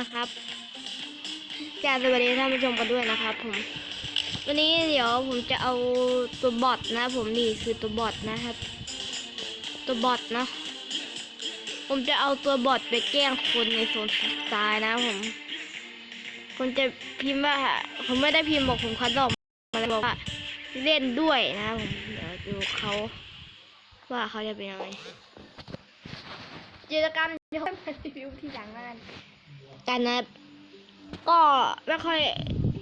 นะครับกราสวัสดีท่านผู้ชมกันด้วยนะครับ ผม วันนี้เดี๋ยวผมจะเอาตัวบอทนะ ผมนี่คือตัวบอทนะครับ ตัวบอทนะ ผมจะเอาตัวบอทไปแกล้งคนในโซนตล์นะผมผมจะพิมพ์ว่า ผมไม่ได้พิมพ์บอกผมคัดลอกมาเลยบอกว่าเล่นด้วยนะผมเดี๋ยวดูเขาว่าเขาจะเป็นยังไงกิจกรรมเดี๋ยวค่อยมารีวิวที่หลังงาน กันนะก็ไม่ค่อย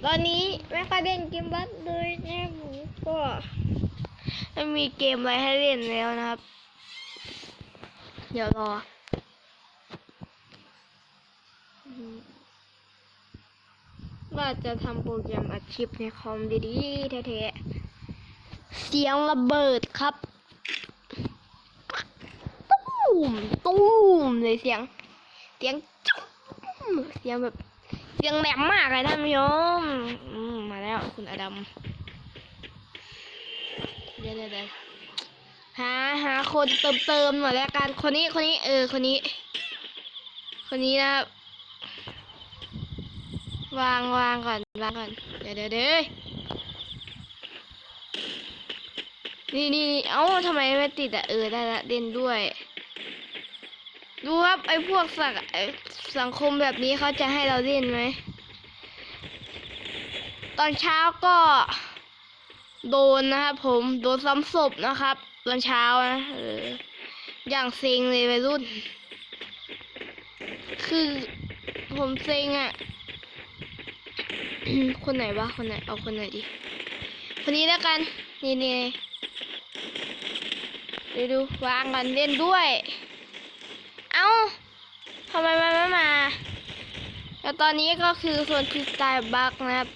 ตอนนี้ไม่ค่อยเล่นเกมบัสเลยนะผมก็ไม่มีเกมอะไรให้เล่นแล้วนะครับ เดี๋ยวรอว่าจะทำโปรแกรมอัดคลิปในคอมดีๆแท้ๆเสียงระเบิดครับ ตุ้มตุ้มเลยเสียง เสียงจุ เสียงแบบเสียงแหลมมากเลยท่านผู้ชมมมาแล้วคุณอดัมเดี๋ยวเดี๋ยวเดี๋ยวหาหาคนเติมเติมหน่อยแล้วกันคนนี้คนนี้ เออคนนี้ คนนี้นะครับวางวางก่อนวางก่อนเดี๋ยวเดี๋ยวเดี๋ยวนี่นี่เอ้าทำไมไม่ติดอะเออได้ละเล่นด้วย ดูครับไอ้พวกสังสังคมแบบนี้เขาจะให้เราเล่นไหม ตอนเช้าก็ โดนนะครับผมโดนซ้ำศพนะครับ ตอนเช้านะอย่างเซ็งเลยวัยรุ่น คือผมเซ็งอะ่ะ คนไหนวะคนไหนเอาคนไหนดี คนนี้แล้วกัน นี่นี่ดูดูวางกันเล่นด้วยาทำไมมันไม่มา แล้วตอนนี้ก็คือส่วนที่สไตล์บักนะครับ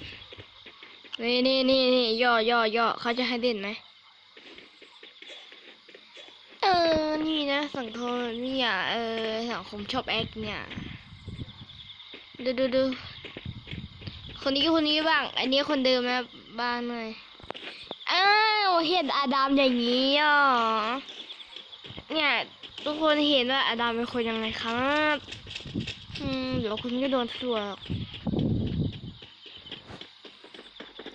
นี่นี่นี่นี่ย่อย่อย่อเขาจะให้เด่นไหม เออ นี่นะสังคมเนี่ยเออ สังคมชอบแอคเนี่ย ดูดูดู คนนี้คนนี้บ้าง อันนี้คนเดิมนะบ้างหน่อยอ้าวเห็นอาดามอย่างนี้อะเนี่ย ทุกคนเห็นว่าอาดามเป็นคนยังไงครับอืมเดี๋ยวคุณก็โดนสวก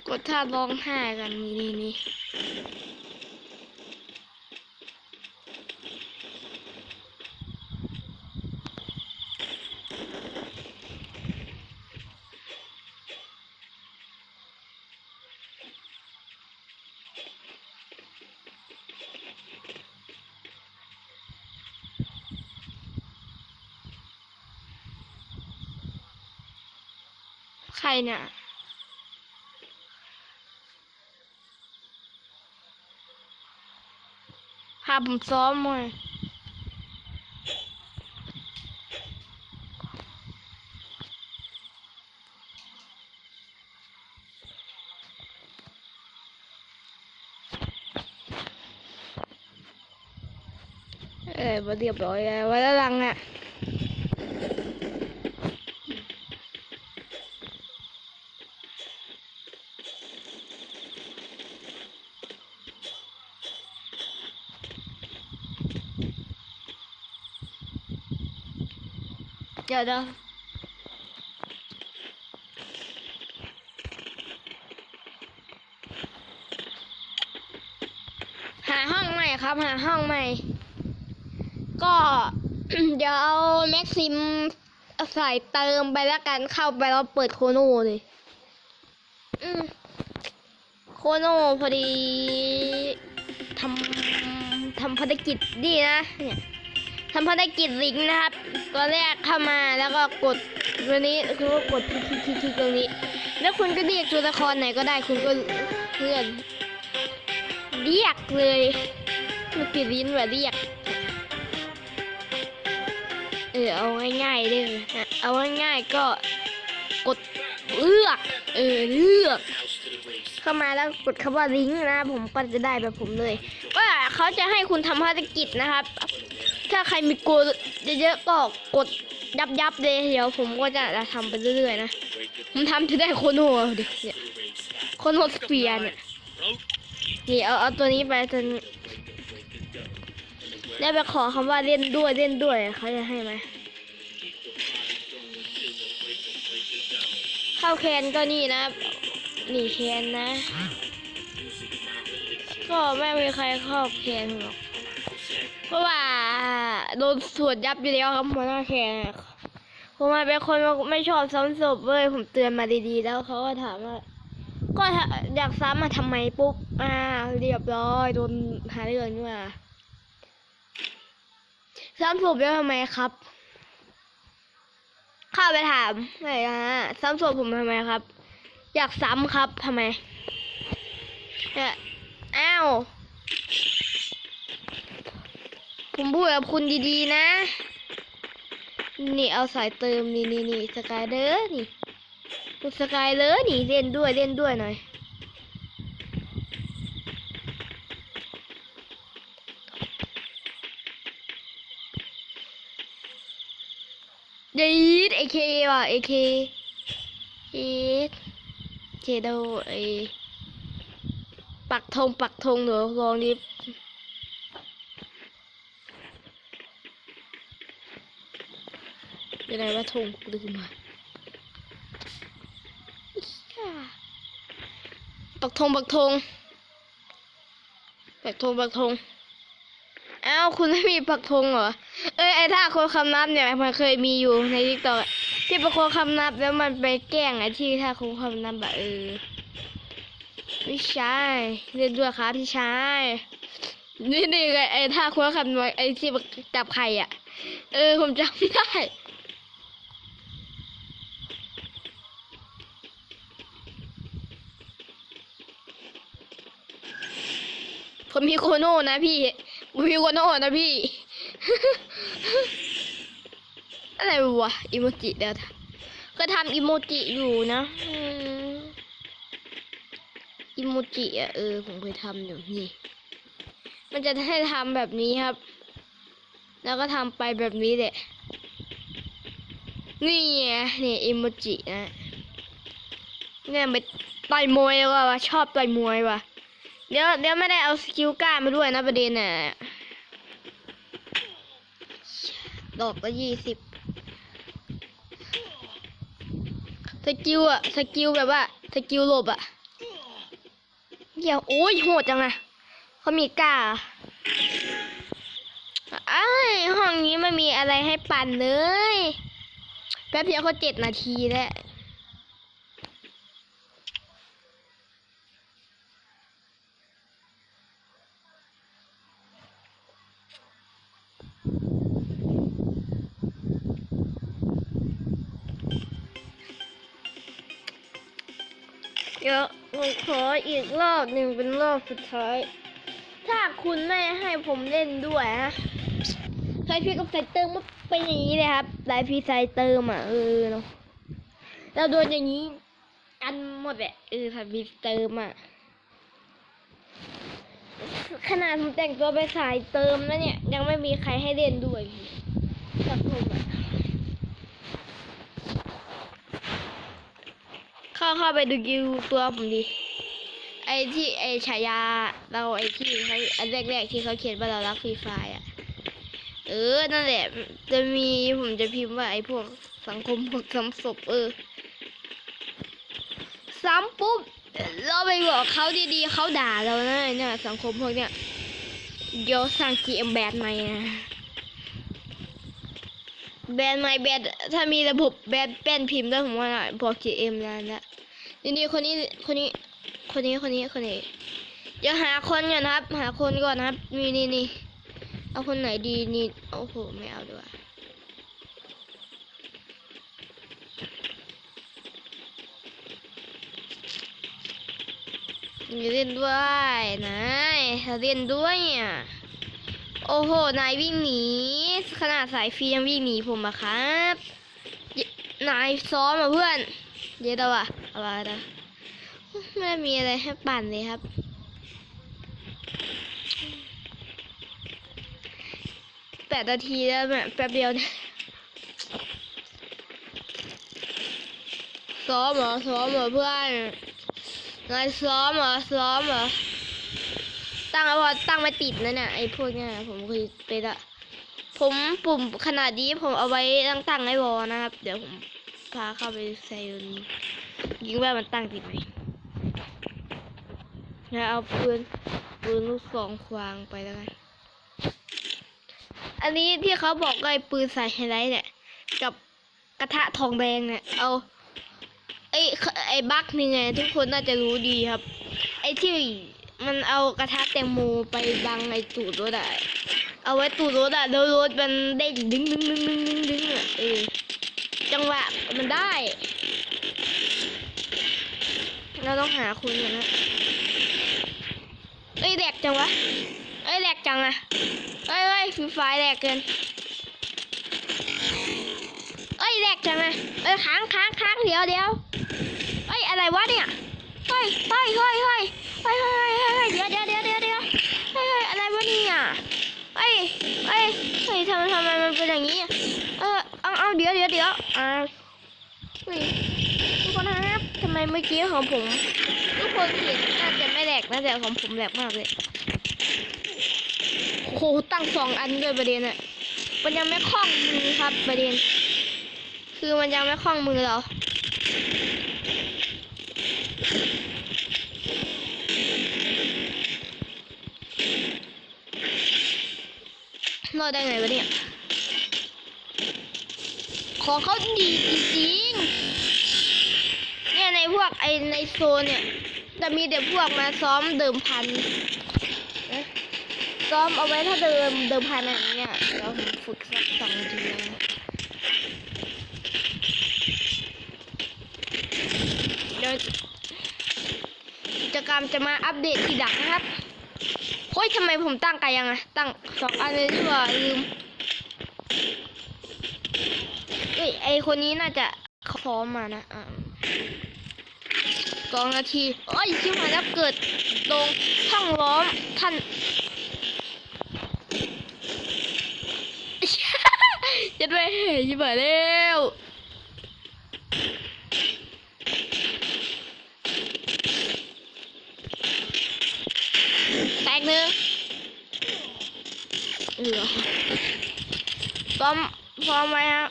กดท่าร้องไห้กันนี่นี่นี่ รเนี่ย พาผมซ้อมหน่อยเออมาเรียบร้อยแล้วไว้แล้วลังอะ เดี๋ยวเดี๋ยวหาห้องใหม่ครับ หาห้องใหม่ ก็เดี๋ยวเอาแม็กซิมใส่เติมไปแล้วกันเข้าไปแล้วเปิดโคโน่เลยโคโน่พอดีทำทำภารกิจดีนะเนี่ย ทำภารกิจลิงนะครับ ตัวแรกเข้ามาแล้วก็กดตัวนี้คือว่ากดคลิกคลิกคลิกคลิกตรงนี้ แล้วคุณก็เรียกตัวละครไหนก็ได้คุณก็เพื่อนเรียกเลยมันติดลิ้นว่าเรียกเออเอาง่ายๆเลยนะเอาง่ายๆก็กดเลือก เออเลือก เข้ามาแล้วกดคำว่าลิงก์นะ ผมก็จะได้แบบผมเลย ว่าเขาจะให้คุณทำภารกิจนะครับ ถ้าใครมีกลัวเยอะๆก็กดยับยับๆเลยเดี๋ยวผมก็จะทำไปเรื่อยๆนะผมทำจะได้โคโน่ดิเนี่ยโคโนสเฟียร์เนี่ยนี่เอาเอาตัวนี้ไปตัวนี้ได้ไปขอคำว่าเล่นด้วยเล่นด้วยเขาจะให้ไหมเข้าแคนก็นี่นะนี่แคนนะ ก็ไม่มีใครเข้าแคนหรอก เพราะว่าโดนสวดยับอยู่แล้วครับหัวหน้าแคนผมมาเป็นคนไม่ชอบซ้ำศพเว้ยผมเตือนมาดีๆ แล้วเขาก็ถามว่า ก็อยากซ้ำมาทำไมปุ๊บอ่าเรียบร้อยโดนหาเรื่องนี่ว่าซ้ำศพแล้วทำไมครับข้าไปถามไม่นะซ้ำศพผมทำไมครับ อยากซ้ำครับทำไมเนี่ยอ้าว ผมพูดกับคุณดีๆนะ นี่เอาสายเติมนี่นี่นี่สกายเดอร์นี่คุณสกายเลอร์นี่เล่นด้วยเล่นด้วยหน่อยยีดไอเคว่ะไอเคยีดเคโดไอปักธงปักธงเดี๋ยวลองดิ เป็นไรว่าธงลืมมาปักธงปักธงปักธงปักธงอ้าวคุณไม่มีปักธงเหรอ เอ้ยไอ้ท่าคนคำนับเนี่ยมันเคยมีอยู่ในทิกตอกที่ประโคนคำนับแล้วมันไปแกล้งไอ้ที่ท่าคนคำนับอะเออไม่ใช่เล่นด้วยครับพี่ชายนี่นี่ไงไอ้ท่าคนคำนับไอ้ที่จับไข่อะ เออผมจำได้ ผมมีโคโน่นะพี่ผมมีโคโน่นะพี่ อะไรวะอิโมจิเดี๋ยวก็ทำอิโมจิอยู่นะอิโมจิอะเออผมเคยทำอยู่นี่ มันจะให้ทำแบบนี้ครับ แล้วก็ทำไปแบบนี้แหละ นี่ไงนี่อิโมจินะเนี่ยไปต่อยมวยว่ะชอบต่อยมวยว่ะ เดี๋ยวเดี๋ยวไม่ได้เอาสกิลกล้ามาด้วยนะประเด็นน่ะ ดอกละยี่สิบสกิลอะสกิลแบบว่าสกิลหลบอะเดี๋ยวโอ้ยโหดจังอะเขามีกล้าไอ้ห้องนี้ไม่มีอะไรให้ปั่นเลย แป๊บเดียวก็เจ็ดนาทีแล้ว ดี๋ยวผมขออีกรอบหนึ่งเป็นรอบสุดท้าย ถ้าคุณไม่ให้ผมเล่นด้วยนะไลฟ์พี่กับใส่เติมมันเป็นอย่างนี้เลยครับไลฟ์พี่ใส่เติมอะเออเนาะเราโดนอย่างนี้กันหมดแหละเออถ้าพี่เติมอะขนาดผมแต่งตัวไปสายเติมแล้วเนี่ย ยังไม่มีใครให้เล่นด้วยพี่สักคนอะ เข้าเข้าไปดูกิวตัวผมดิไอที่ไอฉายาเราไอที่เขาอันแรกๆที่เขาเขียนว่าเรารักฟรีไฟอะ เออนั่นแหละ จะมีผมจะพิมพ์ว่าไอพวกสังคมพวกซ้ำศพเออซ้ำปุ๊บเราไปบอกเขาดีๆเขาด่าเรานะเนี่ยสังคมพวกเนี้ยเดี๋ยวสั่งจีเอ็มแบนใหม่นะ แบนใหม่แบนถ้ามีระบบแบนแป้นพิมพ์ได้ผมว่าบอกจีเอ็มแล้วนะนี่นี่คนนี้คนนี้คนนี้คนนี้คนนี้เดี๋ยวหาคนก่อนครับ หาคนก่อนครับนี่นี่นี่เอาคนไหนดีนี่โอ้โหไม่เอาดีกว่าอย่าเล่นด้วยนายถ้าเล่นด้วยอะ โอ้โห นายวิ่งหนี ขนาดสายฟรียังวิ่งหนีผมอะครับ นายซ้อมอะเพื่อนเดี๋ยวเราอะอะไรนะไม่ได้มีอะไรให้ปั่นเลยครับ แปดนาทีแล้วแบบแป๊บเดียวเนี่ยซ้อมเหรอซ้อมเหรอเพื่อนนายซ้อมเหรอซ้อมเหรอ ตั้งเอาไว้ตั้งไม่ติดนะเนี่ยไอ้พวกเนี่ยผมเคยไปละผมปุ่มขนาดนี้ผมเอาไว้ตั้งตั้งไอ้วอนะครับ เดี๋ยวผมพาเข้าไปใส่ยิงว่ามันตั้งติดไหมแล้วเอาปืนปืนลูกซองควางไปแล้วกันอันนี้ที่เขาบอกไอ้ปืนใส่ไฮไลท์เนี่ย กับกระทะทองแดงเนี่ย เอาไอ้ไอ้บั๊กนี่ไง ทุกคนน่าจะรู้ดีครับ ไอ้ที่ มันเอากระทะแตงโมไปบังไอ้ตูดรถอะเอาไว้ตูดรถอะแล้วรถมันได้ดึงดึงดึงดึงดึงดึงอะเออจังหวะมันได้ เราต้องหาคุณกันนะเอ้ยแหลกจังวะเอ้ยแหลกจังอะเอ้ยเอ้ยฟรีไฟแหลกเกินเอ้ยแหลกจังอะเอ้ยค้างค้างค้างเดี๋ยวเดี๋ยวเอ้ยอะไรวะเนี่ยเฮ้ยเฮ้ยเฮ้ยเฮ้ย ฮ้ยเฮ้ยเฮ้ยเดี๋ยวเดี๋ยวเดี๋ยวเดี๋ยวเดี๋ยวเฮ้ยเฮ้ยอะไรวะเนี่ยเฮ้ยเฮ้ยเฮ้ยทำไมทำไมมันเป็นอย่างนี้เออเอาเอาเดี๋ยวเดี๋ยวเดี๋ยวอ่าเฮ้ยทุกคนครับทำไมเมื่อกี้ของผมทุกคนเห็นน่าจะไม่แหลกนะแต่ของผมแหลกมากเลยโอ้โหตั้งสองอันด้วยประเด็นอะมันยังไม่คล่องมือครับประเด็น คือมันยังไม่คล่องมือเรา อดได้ไงวะเนี่ย ของเขาดีจริงเนี่ยในพวกไอในโซนเนี่ย จะมีแต่พวกมาซ้อมเดิมพันซ้อมเอาไว้ถ้าเดิมเดิมพันอะไรเงี้ยเดี๋ยวผมฝึกสักสองทีนะเดี๋ยวกิจกรรมจะมาอัปเดตทีหลังนะครับ เฮ้ยทำไมผมตั้งไกลยังอะตั้งสองอันเลยดีกว่าลืมเอ้ยไอคนนี้น่าจะเขาซ้อมมานะอ่าสองนาทีเอ้ยชิบหาแล้วเกิดตรงช่องล้อมท่านจะด้วยชิบหายแล้วแตกหนึ่ง เหลือพร้อมพร้อมไหมครับ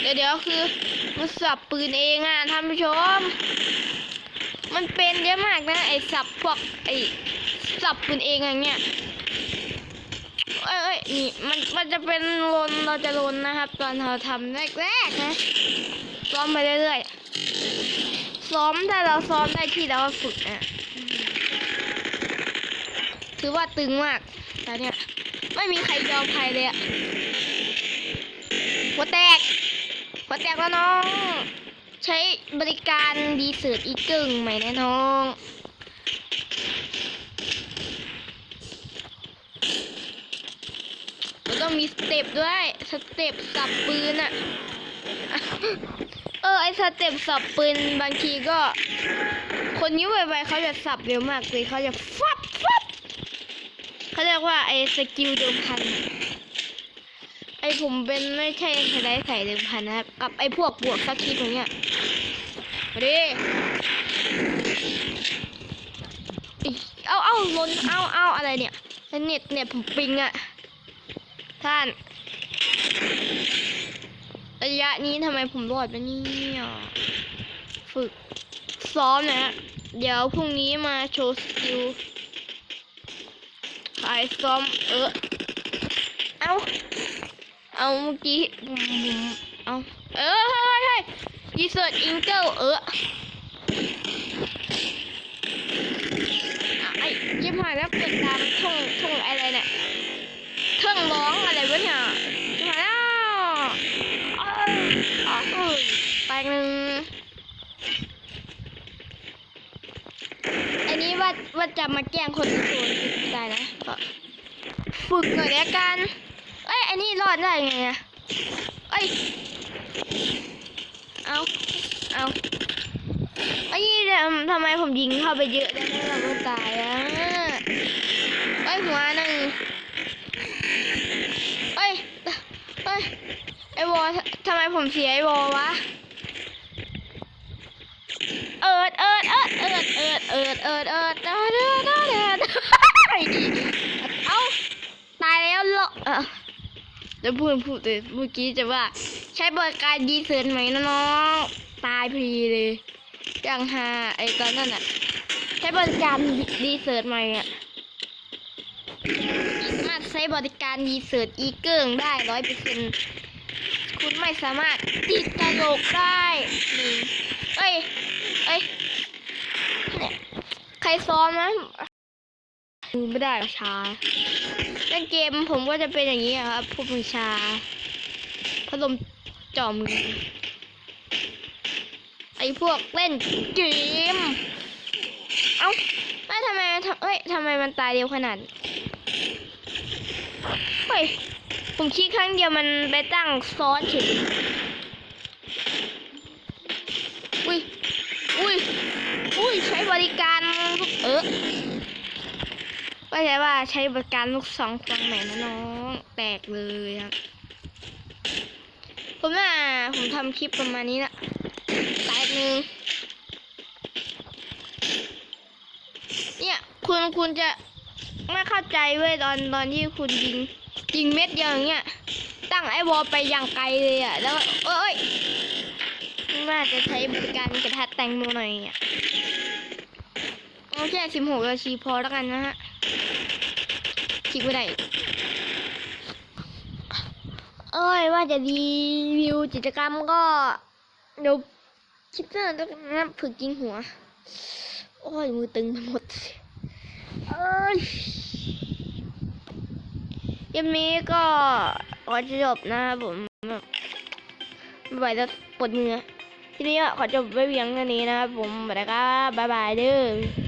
เดี๋ยวเดี๋ยวคือมันสับปืนเองอะท่านผู้ชม มันเป็นเยอะมากนะไอ้สับพวกไอ้สับปืนเองอย่างเงี้ยเอ้ยเอ้ยนี่มันมันจะเป็นลนเราจะลนนะครับ ตอนเราทำแรกๆนะซ้อมไปเรื่อยๆ ซ้อมถ้าเราซ้อมได้ที่เราก็ฝึกอะถือว่าตึงมากแตอนเนี้ยไม่มีใครยอมใครเลยอะหัวแตกหัวแตกแล้วน้อง ใช้บริการดีเสิร์ตอีกึ่งไหมแน่น้องแล้วต้องมีสเต็ปด้วย สเต็ปสับปืนอะ ไอสเต็ปสับปืนบางทีก็ คนยิ้วไวๆเขาจะสับเร็วมากเลยเขาจะฟับฟับเขาเรียกว่าไอสกิลเดิมพัน ไอผมเป็นไม่ใช่ไฮไลท์ใส่เดิมพันนะครับ กับไอพวกบวกสักทีตรงเนี้ยดิอิเอาเอาลนเอาเอาอะไรเนี่ยเน็ตเน็ตผมปิงอะท่าน ระยะนี้ทำไมผมรอดไปเนี่ยฝึกซ้อมนะเดี๋ยวพรุ่งนี้มาโชว์สกิลขายซ้อมเออเอาเอาเมื่อกี้ผมเอาเออเฮ้ยเฮ้ยยีเสิร์ตอิงเกิลเออไอ้ยิบหายแล้วเปิดตามท่องท่องอะไรเนี่ยเครื่องร้องอะไรวะเนี่ย งหนึ่งอันนี้ว่าว่าจะมาแกล้งคนที่โดนได้นะก็ฝึกหน่อยแล้วกัน เอ้ยอันนี้รอดได้ไงอะเอ้ย เอาเอาไอ้นี่ทำทำไมผมยิงเข้าไปเยอะได้ไม่เราก็ตายอะเอ้ยหัวหนึ่งเอ้ยเอ้ยไอวอลทำไมผมเสียไอวอลวะ เอิ ดเอิดเอิดเอิดเอิดเอิดเอิดเอิดเอิดเอิดเอิดเอิดเอาตายแล้วเหรอเออจะพูดพูดเลยเมื่อกี้จะว่า ใช้บริการดีเซิร์นไหมนะน้องตายพีเลยอย่างฮาไอตอนนั้นอะ ใช้บริการดีเซิร์นไหมอะสามารถใช้บริการดีเซิร์ตอีเกิงได้ร้อยเปอร์เซ็นคุณไม่สามารถติดตลกได้หนึ่งเอ้ย เอ้ย รซ้อมนะมือไม่ได้หรอชาเล่นเกมผมก็จะเป็นอย่างนี้ครับผู้บัญชาพัดลมจอมือไอพวกเล่นเกม เอ้าไม่ทำไมทำเอ้ยทำไมมันตายเร็วขนาดเฮ้ยผมคิดครั้งเดียวมันไปตั้งซ้อนเฉยอุ้ย อุ้ย อุ้ย ใช้บริการ เออก็ใช่ว่าใช้บริการลูกสองควงใหม่นะน้อง แตกเลยครับ ผมน่ะผมทำคลิปประมาณนี้นะแตกหนึ่งเนี่ยคุณคุณจะไม่เข้าใจเว้ยตอนตอนที่คุณยิงยิงเม็ดอย่างเงี้ย ตั้งไอ้วอลไปอย่างไกลเลยอะ แล้วเอ้ยน่าจะใช้บริการกระทัดแตงโมหน่อยอะ แค่สิบหกนาทีพอแล้วกันนะฮะคลิกไม่ได้เอ้ยว่าจะรีวิวกิจกรรมก็เดี๋ยวคลิปหน้าแล้วกันนะฝึกยิงหัว โอ้ยมือตึงไปหมดเอ้ยเกมนี้ก็ขอจบนะครับผมแบบไม่ไหวแล้วปวดเมือทีนี้ขอจบไว้เพียงเท่านี้นะครับผมไปแล้วครับบ๊ายบายเด้อ